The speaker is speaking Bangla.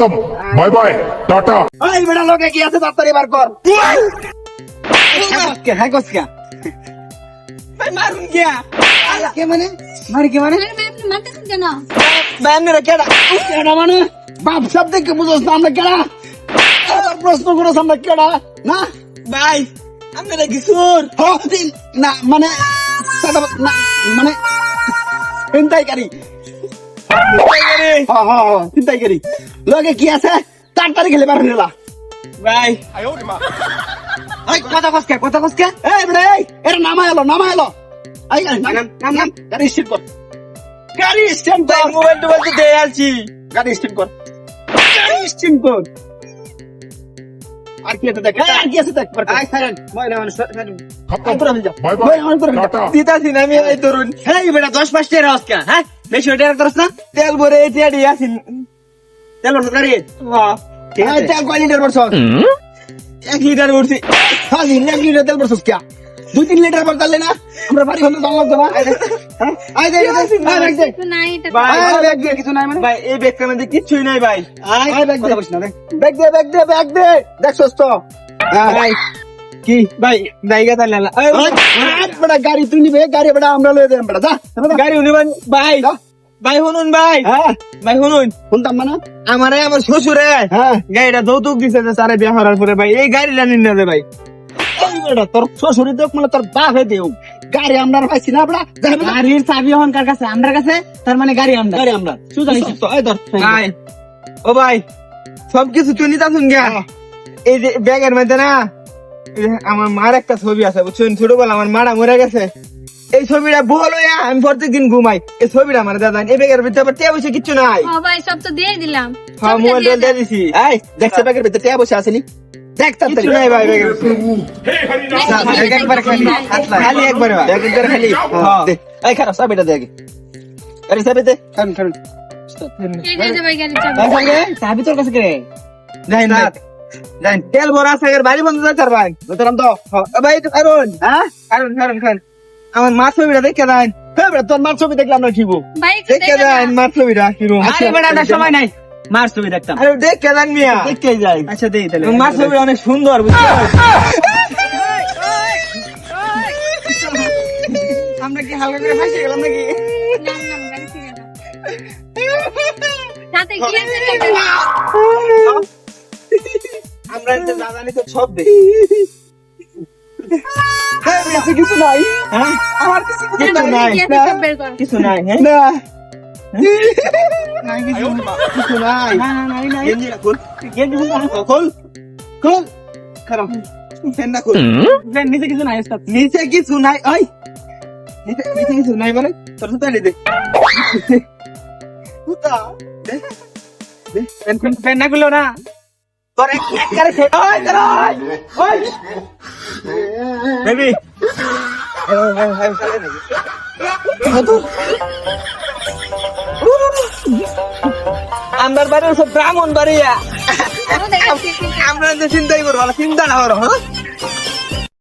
খতম। Bye bye tata. এই বেটা লোকে কি আছে তাড়াতাড়ি বার কর। কে হ্যাঁ কসকা মারুন গিয়া কে মানে? মারি কে মানে? মারতেছেন কেন ব্যায়ামের কেডা? কেডা মানে? বাপ সব দেখে বুঝোস না আমরা কেডা? প্রশ্ন করোস আমরা কেডা? না? ভাই আমরা কি সুর না মানে না মানে ছিনতাইকারী করি হ্যাঁ হ্যাঁ হ্যাঁ চিন্তাই করি। লগে কি আছে? তাড়াতাড়ি খেলে পারবি না ভাই। এই কথা কসকে কথা কসকে এই বড় এই এর নামা এলো নামা এলো আই নাম নাম নাম গাড়ি স্টিল কর। গাড়ি স্টিল কর। মোবাইল টোবাইল তো দেয় আছি। গাড়ি স্টিল কর। গাড়ি স্টিল কর। আর কি আছে দেখ আর কি আছে দেখ আই সারেন মই না মানে সারেন খতম করে আমি যা বাই বাই। দিতা সিনামি এই তরুণ। এই বেটা 10 5 টাকা হ্যাঁ? বেশি ওটা করছ না তেল ভরে এটা দিয়ে আসিন তেল ভরছ গাড়ি হ্যাঁ ঠিক এই আছে তেল কয় লিটার ভরছ এক লিটার উঠছি হ্যাঁ এক লিটার তেল ভরছ কি দুই তিন লিটার ভর তাহলে না আমরা বাড়ি হতে দাম লাগতো না হ্যাঁ আই দে ব্যাগ দে কিছু নাই এটা ভাই আয় ব্যাগ দে কিছু নাই মানে ভাই এই ব্যাগটার মধ্যে কিচ্ছুই নাই ভাই আয় ব্যাগ দে ব্যাগ দে ব্যাগ দে ব্যাগ দে দেখছস তো হ্যাঁ ভাই কি ভাই জায়গা তাহলে আলা- এই, আট বেটা গাড়ি তুই নিবে গাড়ি বেটা আমরা লয়ে দেন বেটা যা গাড়ি উনিবান ভাই যা। ভাই শুনুন ভাই। হ্যাঁ। ভাই শুনুন। শুনতাম মানে? আমারে আমার শ্বশুরে হ্যাঁ। গাড়িটা যৌতুক দিছে যে সারে বিয়া করার পরে ভাই এই গাড়িটা নিন না ভাই। তোর শ্বশুরি দেখ মানে তোর বাপ হে দেও গাড়ি আমরা পাইছি না গাড়ির চাবি এখন কার কাছে আমার কাছে তার মানে গাড়ি আমরা। গাড়ি আমরা। ভাই। ও ভাই সব কিছু তুই নিতা শুন গিয়া এই যে ব্যাগের মধ্যে না আমার মার একটা ছবি আছে বুঝছেন? ছোটবেলা আমার মারা মরে গেছে। এই ছবিটা বল হইয়া আমি প্রত্যেকদিন ঘুমাই। এই ছবিটা আমার দাদা এই ব্যাগের ভিতরে আবার টিয়া বসে কিচ্ছু নাই। ভাই সব তো দিয়ে দিলাম। হ্যাঁ মোবাইল দিয়ে দিয়ে দিছি। এই দেখছে ব্যাগের ভিতরে টিয়া বসে আসেনি দেখ নাই ভাই ব্যাগের একবার খালি। খালি একবার ভাই। খালি। হ্যাঁ। এই খারাপ সাবি দে। চাবি। তোর কাছে কে? না তেল ভরা বাড়ি বন্ধ যাচ্ছে ভাই। তো। হ্যাঁ, ভাই কারণ হ্যাঁ? কারণ কারণ কারণ আমার মাছ ছবিটা দেখে দেন। হ্যাঁ বেটা তোর মার ছবি দেখলাম না কিবো দেখে দেন। মাছ ছবিটা আরে বেটা, আমার সময় নাই। মার ছবি দেখতাম। আরে দেখে দেন মিয়া। দেখতে যাই। আচ্ছা দেই তাহলে। মাছ ছবি অনেক সুন্দর বুঝছ আমরা কি হালকা করে ফাঁসে গেলাম নাকি। আমরা তো সব দেখি। হ্যাঁ কিছু নাই। হ্যাঁ? আমার কিছু কিছু নাই। কিছু নাই হ্যাঁ? না। কিছু কিছু নাই। না না নাই নাই। খোল। খোল। খারাপ। নিচে কিছু নাই নিচে কিছু নাই। ওই। নিচে নিচে কিছু নাই মানে তোর সুতা দে। দে। ফ্যান না খুলো না। তোর এক এক করে সে ওই তোর ওই। ওই। বেবি আমার বাড়ি সব ব্রাহ্মণ কিন্তু আমরা চিন্তাই করব চিন্তা না করো হ্যাঁ?